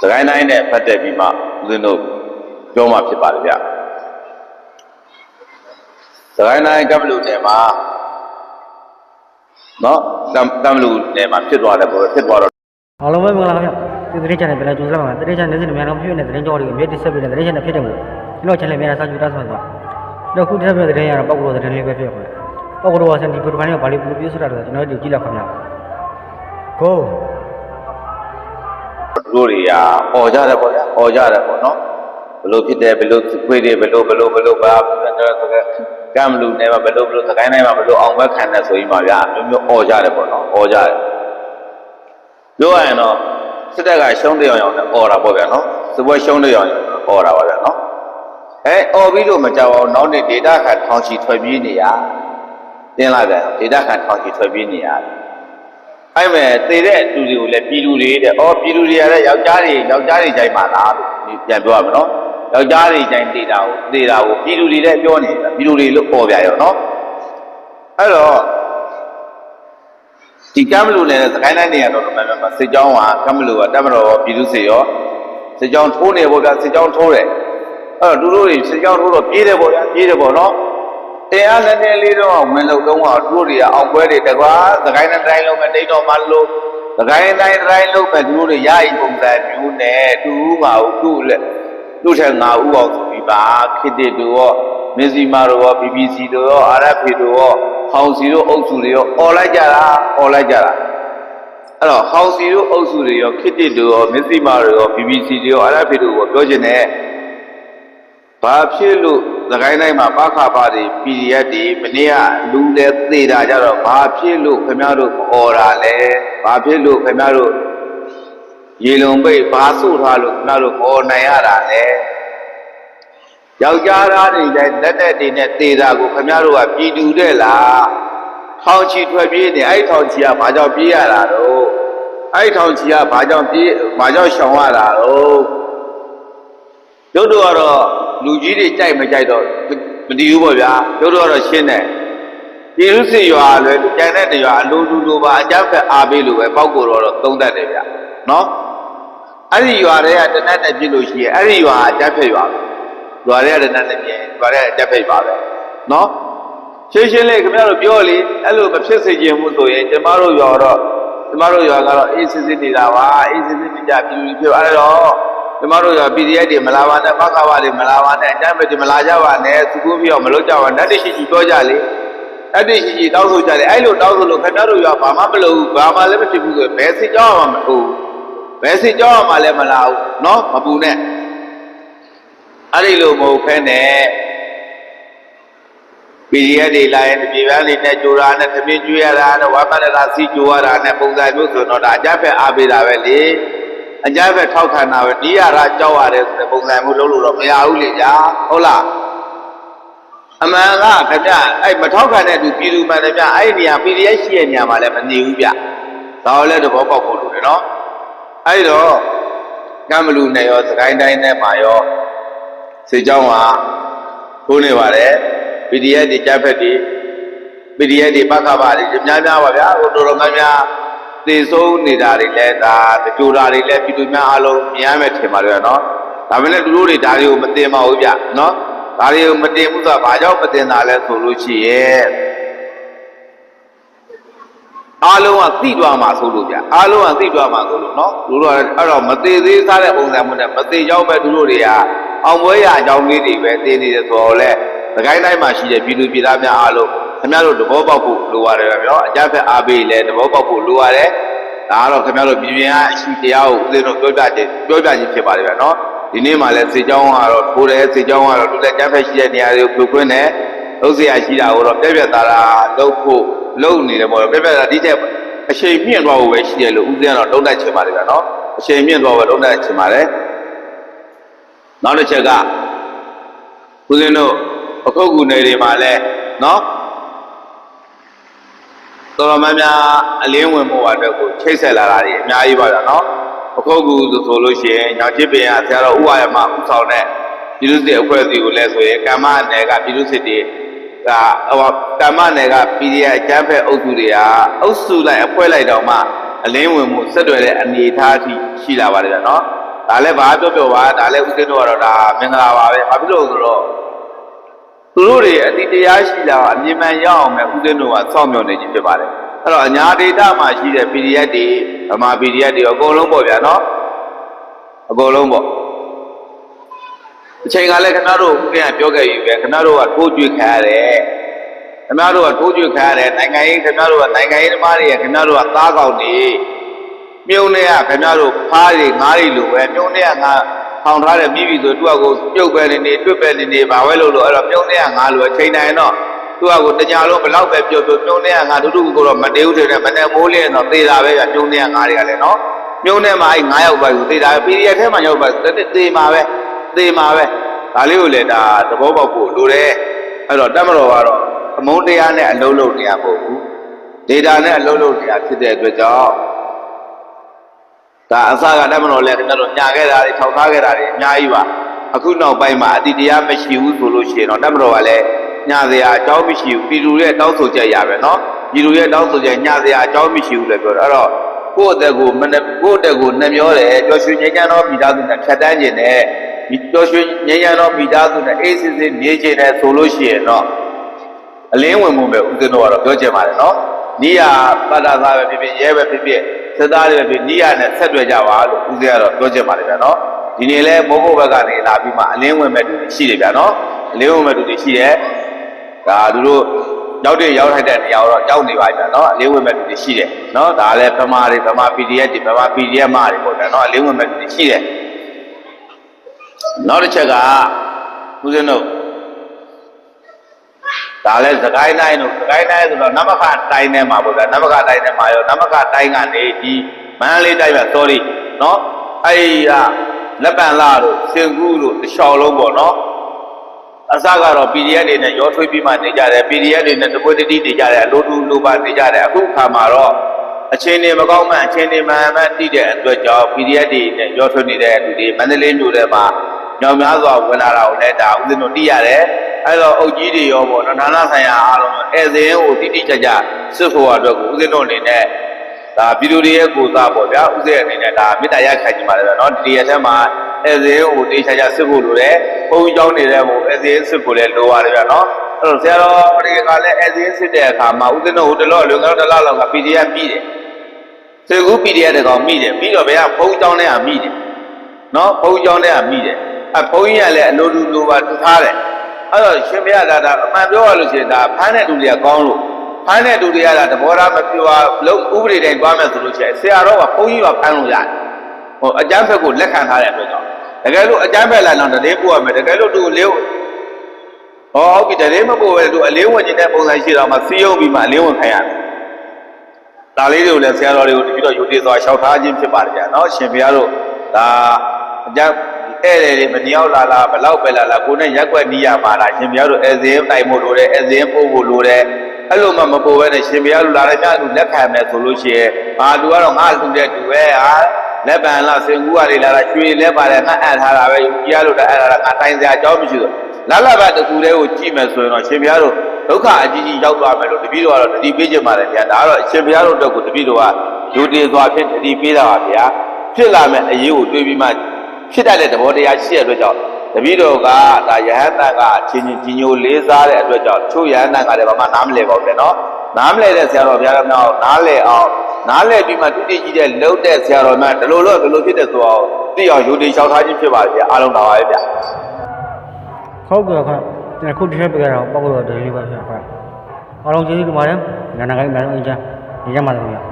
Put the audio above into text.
စကိုင်းတိုင်းနဲ့ပတ်သက်ပြီးမှဦးဇင်းတို့ပြောမှဖြစ်ပါတယ်ဗျစကိုင်းတိုင်းကပ်လူနယ်မှာနော်ကမ်ကမ်လူနယ်မှာဖြစ်သွားတယ်ပေါ့ဖြစ်သွားတော့အားလုံးပဲမင်္ဂလာပါဗျဒီသတင်းချန်နယ်ပြန်လာကြိုးစားပါမယ်သတင်းချန်နယ်စဉ်အများဆုံးဖြစ်နေတဲ့သတင်းကြောတွေကိုမြေတိဆက်ပြီးတဲ့သတင်းချန်နယ်ဖြစ်တယ်ကိုကျွန်တော်ချန်နယ်ပြန်လာစာကြည့်တာဆိုတော့တော့ခုတက်ပြတဲ့သတင်းရတော့ပောက်ကတော့သတင်းလေးပဲဖြစ်ပါတယ်ပောက်ကတော့ဆန်ဒီပရိုဂရမ်ကဘာလို့ပြောဆိုတာတော့ကျွန်တော်တို့ကြည့်လောက်ခင်ဗျာကိုသူ တို့တွေကဟောကြတယ်ပေါ့ဗျာဟောကြတယ်ပေါ့နော်ဘလို့ဖြစ်တယ်ဘလို့ခွေးတွေဘလို့ဘလို့ဘလို့ဘာတော့ဆိုတော့ကံလူနဲ့မှာဘလို့ဘလို့သခိုင်းနိုင်မှာဘလို့အောင်ဘက်ခံတယ်ဆိုရင်ပါဗျာမျိုးမျိုးဟောကြတယ်ပေါ့နော်ဟောကြတယ်ပြောရရင်တော့စစ်တပ်ကရှုံးတရားရောင်နဲ့ဟောတာပေါ့ဗျာနော်စပွဲရှုံးတရားရောင်ဟောတာပါဗျာနော်အဲအော်ပြီးတော့မကြောက်အောင်နောက်နေ့ဒေတာခါထောင်ချီထွက်ပြေးနေရတင်းလိုက်တယ်ဒေတာခါထောင်ချီထွက်ပြေးနေရတယ် အဲ့မဲ့တည်တဲ့လူတွေကိုလည်းပြည်သူတွေတဲ့။အော်ပြည်သူတွေကလည်းယောက်ျားတွေယောက်ျားတွေကြိုက်ပါလားလို့ဒီပြန်ပြောရမယ်နော်။ယောက်ျားတွေကြိုက်တည်တာကိုတည်တာကိုပြည်သူတွေလည်းပြောနေတာပြည်သူတွေလို့ပေါ်ပြရောနော်။အဲ့တော့ဒီကမ်းမလူနဲ့စကိုင်းတိုင်းနေရတော့မှန်မှန်စစ်ကြောင်းကကမ်းမလူကတက်မတော်ရောပြည်သူစေရောစစ်ကြောင်းထိုးနေပေါ့ဗျာစစ်ကြောင်းထိုးတယ်။အဲ့တော့သူတို့တွေစစ်ကြောင်းထိုးတော့ပြေးတယ်ပေါ့ဗျာပြေးတယ်ပေါ့နော်။ တရားနဲ့နဲ့လေးတော့ဝင်လို့တော့ဟာသူတို့တွေကအောင်ပွဲတွေတကွာသခိုင်းနဲ့တိုင်းလုံးမဲ့တိတ်တော်မှလို့သခိုင်းတိုင်းတိုင်းလုံးမဲ့သူတို့တွေရည်ပုံစံမျိုးနဲ့တူဦးပါဦးသူ့လက်သူ့ထက်ငါဦးအောင်ဆိုပြီးပါခစ်တစ်တို့ရောမင်းစီမာတို့ရော BBC တို့ရော RFA တို့ရောဟောင်စီတို့အုပ်စုတွေရောអော်လိုက်ကြတာអော်လိုက်ကြတာအဲ့တော့ဟောင်စီတို့အုပ်စုတွေရောခစ်တစ်တို့ရောမင်းစီမာတို့ရော BBC တွေရော RFA တို့ရောပြောချင်တယ် ဘာဖြစ်လို့သခိုင်းတိုင်းမှာပခါပါတွေ PDF တွေမနေ့ကလူလဲသေတာကြတော့ဘာဖြစ်လို့ခင်ဗျားတို့អော်တာလဲဘာဖြစ်လို့ခင်ဗျားတို့ရေလုံပိတ်ဘာဆို့ထားလို့ခင်ဗျားတို့អော်နိုင်ရတာလဲယောက်ျားသားတွေတိုင်းလက်တက်တွေနဲ့သေတာကိုခင်ဗျားတို့ကပြည်သူတဲ့လားထောင်ချီထွက်ပြေးနေအဲ့ထောင်ချီကဘာကြောင့်ပြေးရတာတော့အဲ့ထောင်ချီကဘာကြောင့်ပြေးဘာကြောင့်ရှောင်ရတာတော့ကျုပ်တို့ကတော့ လူကြီးတွေကြိုက်မကြိုက်တော့မတည်ဘူးပေါ့ဗျာကျုပ်တို့ကတော့ရှင်းတယ်ပြည်သူစစ်ရွာလွယ်ကြံတဲ့တရွာအလိုလူလိုပါအကြမ်းဖက်အားပေးလို့ပဲပောက်ကိုတော့သုံးတတ်တယ်ဗျနော်အဲ့ဒီရွာတွေကတနတ်နဲ့ပြစ်လို့ရှိရင်အဲ့ဒီရွာအကြမ်းဖက်ရွာပဲရွာတွေကတနတ်နဲ့ပြင်းရွာတွေကအကြမ်းဖက်ပါပဲနော်ရှင်းရှင်းလေးခင်ဗျားတို့ပြောလေအဲ့လိုမဖြစ်စေချင်ဘူးဆိုရင်ကျမတို့ရွာတော့ကျမတို့ရွာကတော့အေးစစ်စစ်နေတာပါအေးစစ်စစ်နေကြပြည်သူပြောအဲ့တော့ ကျမတို့ရော PDF တွေမလာပါနဲ့ပခါပါတွေမလာပါနဲ့အတမ်းပဲတွေမလာကြပါနဲ့သူကိုပြောမလုပ်ကြပါနဲ့တတိရှိရှိပြောကြလေတတိရှိရှိတောင်းဆိုကြတယ်အဲ့လိုတောင်းဆိုလို့ခင်ဗျားတို့ရောဘာမှမလုပ်ဘူးဘာမှလည်းမဖြစ်ဘူးဆိုရင်ဘယ်စစ်ကြောင်းမှမထိုးဘယ်စစ်ကြောင်းမှလည်းမလာဘူးเนาะမပူနဲ့အဲ့ဒီလိုမဟုတ်ခဲနဲ့ PDF တွေလာရင်ဒီပန်းလေးနဲ့ကြိုးတာနဲ့သမင်းကျွေးရတာနဲ့ဝါမရတာစီကြိုးရတာနဲ့ပုံစံမျိုးဆိုတော့ဒါအကြမ်းဖက်အားပေးတာပဲလေ အကြမ်းဖက်ထောက်ခံတာပဲဒီရတာကြောက်ရတယ်ဆိုတဲ့ပုံစံမျိုးလုပ်လို့တော့မရဘူးလေကြာဟုတ်လားအမှန်ကခင်ဗျအဲ့မထောက်ခံတဲ့သူပြည်သူမှန်တယ်ဗျအဲ့ဒီနေရာ PDF ရှိတဲ့နေရာမှာလည်းမနေဘူးဗျဒါတော့လည်းသဘောပေါက်ဖို့လိုတယ်နော်အဲ့တော့ကမ္မလူနဲ့ရောစကိုင်းတိုင်းနဲ့မှာရောစေเจ้าဟာထိုးနေပါတယ် PDF တွေကြက်ဖက်တွေ PDF တွေပခပါတွေများများပါဗျာဟိုတော်တော်များများ သေဆုံးနေတာတွေလည်းဒါကြိုတာတွေလည်းပြည်သူများအားလုံးမြင်ရမယ်ထင်ပါတယ်နော်ဒါပေမဲ့သူတို့တွေဒါတွေကိုမတင်ပါဘူးဗျနော်ဒါတွေကိုမတင်ဘူးဆိုတာဘာကြောင့်မတင်တာလဲဆိုလို့ရှိရဲ့အားလုံးကသိသွားမှာဆိုလို့ဗျအားလုံးကသိသွားမှာဆိုလို့နော်သူတို့ကအဲ့တော့မသေးသေးစားတဲ့ပုံစံမျိုးနဲ့မသေးကြောင်းပဲသူတို့တွေကအောင်ပွဲရအကြောင်းလေးတွေပဲသိနေတယ်ဆိုတော့လေသခိုင်းတိုင်းမှာရှိတဲ့ပြည်သူပြည်သားများအားလုံး ခင်ဗျားတို့သဘောပေါက်ဖို့လိုရတယ်ဗျာအကြမ်းဖက်အားပေးလဲသဘောပေါက်ဖို့လိုရတယ်ဒါကတော့ခင်ဗျားတို့ပြည်ပြင်ကအရှိတရားကိုဦးဇင်းတို့ပြောပြခြင်းပြောပြခြင်းဖြစ်ပါတယ်ဗျာနော်ဒီနေ့မှလည်းစေချောင်းကတော့ထိုးတယ်စေချောင်းကတော့လူလက်ကြမ်းဖက်ရှိတဲ့နေရာတွေကိုဖွင့်ခွင့်နဲ့လုံးစရာရှိတာကိုတော့ပြက်ပြက်သားသားလုပ်ဖို့လုပ်နေတယ်ပေါ့ပြက်ပြက်သားဒီချက်အချိန်မြင့်သွားဖို့ပဲရှိတယ်လို့ဦးဇင်းကတော့တုံးတိုက်ချင်ပါတယ်ဗျာနော်အချိန်မြင့်သွားဖို့တုံးတိုက်ချင်ပါတယ်နောက်တစ်ချက်ကဦးဇင်းတို့အခုတ်ကူနယ်တွေမှာလည်းနော် တော်တော်များများအလင်းဝင်မှုအတွက်ကိုချိတ်ဆက်လာတာတွေအများကြီးပါဗျာနော်အခုတ်ကူဆိုလို့ရှိရင်ညာချစ်ပင်ကဆရာတော်ဥဝါရမဥဆောင်တဲ့ပြည်သူ့စစ်အဖွဲ့အစည်းကိုလည်းဆိုရင်ကမ္မနယ်ကပြည်သူ့စစ်တွေကဟိုကမ္မနယ်က PDF အကျန်းဖက်အုပ်စုတွေကအုပ်စုလိုက်အဖွဲ့လိုက်တော့မှအလင်းဝင်မှုဆက်တွယ်တဲ့အနေအထားအထိရှိလာပါတယ်ဗျာနော်ဒါလည်းဘာပြောပြောပါဒါလည်းဦးဇင်းတို့ကတော့ဒါမင်္ဂလာပါပဲဘာဖြစ်လို့လဲဆိုတော့ သူတို့တွေအတိတရားရှိတာအမြင်မှန်ရအောင်ပဲဦးဇင်းတို့ကစောင့်မျှော်နေခြင်းဖြစ်ပါတယ်အဲ့တော့အညာဒေတာမှာရှိတဲ့ PDF တွေဗမာ PDF တွေအကုန်လုံးပေါ့ဗျာနော်အကုန်လုံးပေါ့အချိန်ကလည်းခင်ဗျားတို့ဦးကပြောခဲ့ပြီပဲခင်ဗျားတို့ကထိုးကြွေခံရတယ်ခင်ဗျားတို့ကထိုးကြွေခံရတယ်နိုင်ငံရေးခင်ဗျားတို့ကနိုင်ငံရေးသမားတွေခင်ဗျားတို့ကသားကောက်နေမြုံနေရခင်ဗျားတို့ဖားတွေငားတွေလိုပဲမြုံနေရငါ ထောင်ထားတဲ့ပြီးပြီဆိုသူ့အကိုပြုတ်ပဲနေနေတွတ်ပဲနေနေဘာပဲလို့လို့အဲ့တော့မြုံနေရငါလိုပဲချိန်တိုင်းတော့သူ့အကိုတညာလုံးဘလောက်ပဲပြုတ်ပြုတ်မြုံနေရငါတူတူကိုတော့မတေးဘူးတဲ့မနဲ့မိုးလင်းတော့သေတာပဲဗျမြုံနေရငါတွေကလည်းနော်မြုံနေမှာအဲ့9ယောက်ပဲဆိုသေတာပဲ PDF ထဲမှာရောက်ပါသေသေမှာပဲသေမှာပဲဒါလေးကိုလည်းဒါသဘောပေါက်ဖို့လိုတယ်အဲ့တော့တတ်မတော်ကတော့အမုန်းတရားနဲ့အလုံးလုံးနေရပို့ဘူးဒေတာနဲ့အလုံးလုံးနေရဖြစ်တဲ့အတွက်ကြောင့် ဒါအစကတတ်မလို့လဲကျွန်တော်တို့ညာခဲ့တာတွေထောက်ထားခဲ့တာတွေအများကြီးပါအခုနောက်ပိုင်းမှာအတိတရားမရှိဘူးဆိုလို့ရှိရင်တော့တတ်မလို့ကလည်းညာစရာအကြောင်းမရှိဘူးပြည်သူရဲ့တောင်းဆိုချက်ရပဲနော်ပြည်သူရဲ့တောင်းဆိုချက်ညာစရာအကြောင်းမရှိဘူးလည်းပြောတော့အဲ့တော့ကိုယ့်အသက်ကိုမနဲ့ကိုယ့်အသက်ကိုနှမျောတယ်ကြောရွှေငိမ့်ချမ်းသောမိသားစုနဲ့ဖြတ်တန်းခြင်းနဲ့ဒီကြောရွှေငိမ့်ချမ်းသောမိသားစုနဲ့အေးစစ်စစ်နေခြင်းနဲ့ဆိုလို့ရှိရင်တော့အလင်းဝင်မှုပဲဦးဇင်းတို့ကတော့ပြောချင်ပါတယ်နော်နိယာပတ္တသာပဲဖြစ်ဖြစ်ရဲပဲဖြစ်ဖြစ် သစ္စာတွေပဲဖြစ်နိယာနဲ့ဆက်တွေ့ကြပါလို့ဦးဇင်းကတော့ပြောချင်ပါတယ်ဗျာနော်။ဒီနေ့လဲမိုးဖို့ဘက်ကနေလာပြီးမှအလင်းဝင်မဲ့သူတွေရှိတယ်ဗျာနော်။အလင်းဝင်မဲ့သူတွေရှိတယ်။ဒါသူတို့ရောက်တဲ့ရောက်ထိုက်တဲ့နေရာတော့ကြောက်နေပါဗျာနော်။အလင်းဝင်မဲ့သူတွေရှိတယ်နော်။ဒါလည်းဗမာတွေဗမာ PDF တွေဗမာ PDF မတွေပေါ့ဗျာနော်။အလင်းဝင်မဲ့သူတွေရှိတယ်။နောက်တစ်ချက်ကဦးဇင်းတို့ ဒါလဲသကိုင်းတိုင်းတို့သကိုင်းတိုင်းဆိုတော့နမခတိုင်းထဲမှာပေါ့ဗျာနမခတိုင်းထဲမှာရောနမခတိုင်းကနေဒီမန္တလေးတိုင်းမှာ sorry နော်အဲ့ဒါလက်ပံလာတို့စင်ကူးတို့တလျှောက်လုံးပေါ့နော်အစကတော့ PDF တွေနဲ့ရောထွေးပြီးမှနေကြတယ် PDF တွေနဲ့တပွေတတိနေကြတယ်အလိုတူလိုပါနေကြတယ်အခုခါမှာတော့အချင်းတွေမကောင်းမှအချင်းတွေမှန်မှန်တိတဲ့အတွက်ကြောင့် PDF တွေနဲ့ရောထွေးနေတဲ့လူတွေမန္တလေးမြို့ထဲမှာညောင်များစွာဝင်လာတာကိုလည်းဒါဥစဉ်တို့တိရတယ် အဲ့တော့အုပ်ကြီးတွေရောပေါ့နော်နာနာဆိုင်ရာအားလုံးဧည့်စဉ်ကိုတိတိကျကျစစ်ဖို့အတွက်ကိုဦးဇင်းတို့အနေနဲ့ဒါပြည်သူတွေရဲ့ကိုယ်စားပေါ့ဗျာဦးဇင်းအနေနဲ့ဒါမေတ္တာရခံကြပါလေဗျာနော်ဒီရက်ထဲမှာဧည့်စဉ်ကိုတိကျကျစစ်ဖို့လိုတယ်ဘုန်းကြီးကျောင်းနေတဲ့ဟိုဧည့်စဉ်စစ်ဖို့လည်းလိုပါတယ်ဗျာနော်အဲ့တော့ဆရာတော်တွေကလည်းဧည့်စဉ်စစ်တဲ့အခါမှာဦးဇင်းတို့ဟိုတလောလုံကောင်းတလားလောက်က PDF ပြီးတယ်စေကူ PDF တကောင်မိတယ်ပြီးတော့ဘယ်ကဘုန်းကြီးကျောင်းထဲကမိတယ်နော်ဘုန်းကြီးကျောင်းထဲကမိတယ်အဲဘုန်းကြီးကလည်းအလိုတူလိုပါထားတယ် အဲ့တော့ရှင်ဘုရားဒါဒါအမှန်ပြောရလို့ရှိရင်ဒါဖမ်းတဲ့လူတွေကကောင်းလို့ဖမ်းတဲ့လူတွေကဒါသဘောထားမပြောလို့ဥပဒေတိုင်းသွားမယ်ဆိုလို့ရှိရင်ဆရာတော်ကဘုန်းကြီးကဖမ်းလို့ရတယ်ဟိုအကျမ်းဖက်ကိုလက်ခံထားတဲ့အတွက်ကြောင့်တကယ်လို့အကျမ်းဖက်လာတော့တည်းပို့ရမယ်တကယ်လို့သူအလေးဟောဟုတ်ပြီတည်းမပို့ပဲသူအလေးဝင်နေတဲ့ပုံစံရှိတော့မှစီးရုံပြီးမှအလေးဝင်ခိုင်းရတယ်ဒါလေးတွေကိုလည်းဆရာတော်တွေကိုတပြီးတော့ယူတည်စွာရှောက်ထားခြင်းဖြစ်ပါတယ်ကြာနော်ရှင်ဘုရားတို့ဒါအကျမ်း ဧည့်သည်တွေမတယောက်လာလာဘလောက်ပဲလာလာကိုနဲ့ရက်ွက်နီးရမှာလားရှင်ဘုရားတို့အဲဇင်းတိုင်ဖို့လိုတယ်အဲဇင်းပို့ဖို့လိုတယ်အဲ့လိုမှမပို့ဘဲနဲ့ရှင်ဘုရားတို့လာတဲ့ညလူလက်ခံမယ်ဆိုလို့ရှိရင်ဟာလူကတော့ငါလူတဲ့တူပဲဟာလက်ပံလားစင်ကူးရီလာတာရွှေလက်ပါတယ်ငါအပ်ထားတာပဲယူကြီးရလို့လည်းအပ်ထားတာငါတိုင်စရာအကြောင်းမရှိဘူးလာလာပါတကူလေးကိုကြည့်မယ်ဆိုရင်တော့ရှင်ဘုရားတို့ဒုက္ခအကြီးကြီးရောက်သွားမယ်လို့တပည့်တော်ကတော့တတိပေးခြင်းပါတယ်ဗျာဒါကတော့ရှင်ဘုရားတို့အတွက်ကိုတပည့်တော်ကယူတည်စွာဖြင့်တတိပေးတာပါဗျာဖြစ်လာမဲ့အရေးကိုတွေးပြီးမှ ဖြစ်တတ်တဲ့သဘောတရားရှိတဲ့အတွက်ကြောင့်တပည့်တော်ကဒါယဟန်တန်ကအချင်းချင်းကြီးညိုလေးစားတဲ့အတွက်ကြောင့်ချို့ယဟန်တန်ကလည်းဘာမှနားမလည်ပါဘူးလေနော်နားမလည်တဲ့ဆရာတော်ဘုရားကမြောက်နားလည်အောင်နားလည်ပြီးမှတိတိကြီးတဲ့လှုပ်တဲ့ဆရာတော်များဒီလိုလို့ဒီလိုဖြစ်တဲ့ဆိုအောင်သိအောင်ယူတည်လျှောက်ထားခြင်းဖြစ်ပါလေအားလုံးတော်ပါရဲ့ဗျဟုတ်ကဲ့ခင်ဗျခုတစ်ချက်ပြရအောင်ပောက်တော့တယ်လေးပါခင်ဗျအားလုံးကျေးဇူးတင်ပါတယ်ငါနာကိုင်းများလုံးအင်းချမ်းနေကြပါလိမ့်မယ်